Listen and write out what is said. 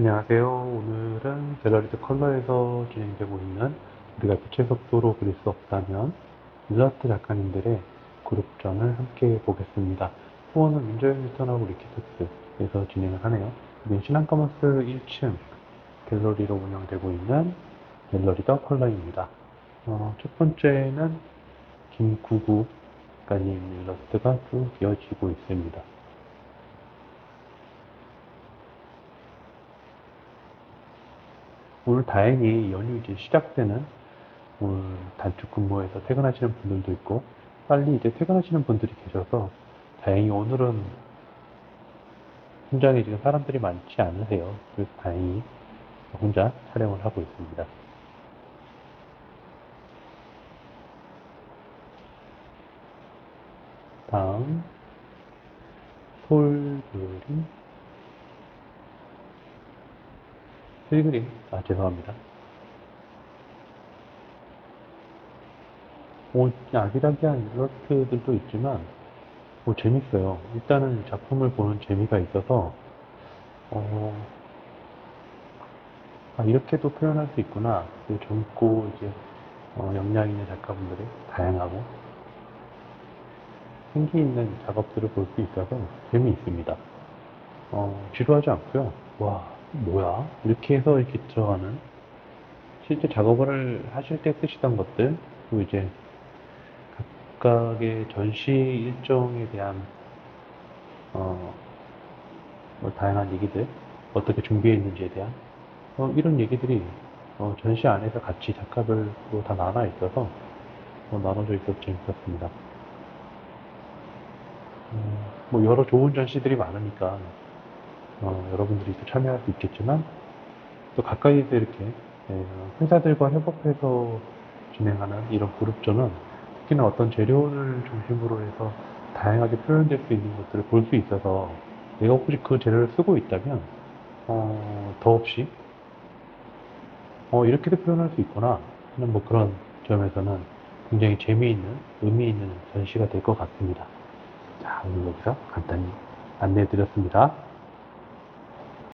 안녕하세요. 오늘은 갤러리드 컬러에서 진행되고 있는 우리가 빛의 속도로 그릴 수 없다면 일러스트 작가님들의 그룹전을 함께 보겠습니다. 후원은 민저현 뉴턴하고 리키트스에서 진행을 하네요. 여긴 신한커먼스 1층 갤러리로 운영되고 있는 갤러리 더 컬러입니다. 어, 첫 번째는 김구구 작가님 일러스트가 쭉 이어지고 있습니다. 오늘 다행히 연휴 이제 시작되는 오늘 단축 근무에서 퇴근하시는 분들도 있고 빨리 이제 퇴근하시는 분들이 계셔서 다행히 오늘은 현장에 지금 사람들이 많지 않으세요. 그래서 다행히 혼자 촬영을 하고 있습니다. 다음 솔그림 필그림 아 죄송합니다. 오, 아기자기한 일러스트들도 있지만 뭐 재밌어요. 일단은 작품을 보는 재미가 있어서 어, 아, 이렇게도 표현할 수 있구나. 그 젊고 이제 어, 역량 있는 작가분들의 다양하고 생기 있는 작업들을 볼 수 있어서 재미있습니다. 어, 지루하지 않고요. 와, 뭐야? 이렇게 해서 이렇게 들어가는 실제 작업을 하실 때 쓰시던 것들, 그리고 이제 각각의 전시 일정에 대한 어, 뭐 다양한 얘기들, 어떻게 준비해 있는지에 대한 어, 이런 얘기들이 어, 전시 안에서 같이 작가별로 다 나눠 있어서 어, 나눠져 있어서 재밌었습니다. 음, 뭐 여러 좋은 전시들이 많으니까 어, 여러분들이 또 참여할 수 있겠지만 또 가까이서 이렇게 예, 회사들과 협업해서 진행하는 이런 그룹전은 특히나 어떤 재료를 중심으로 해서 다양하게 표현될 수 있는 것들을 볼 수 있어서 내가 혹시 그 재료를 쓰고 있다면 어, 더없이 어, 이렇게도 표현할 수 있구나 하는 뭐 그런 점에서는 굉장히 재미있는 의미 있는 전시가 될 것 같습니다. 자, 오늘 여기서 간단히 안내해 드렸습니다.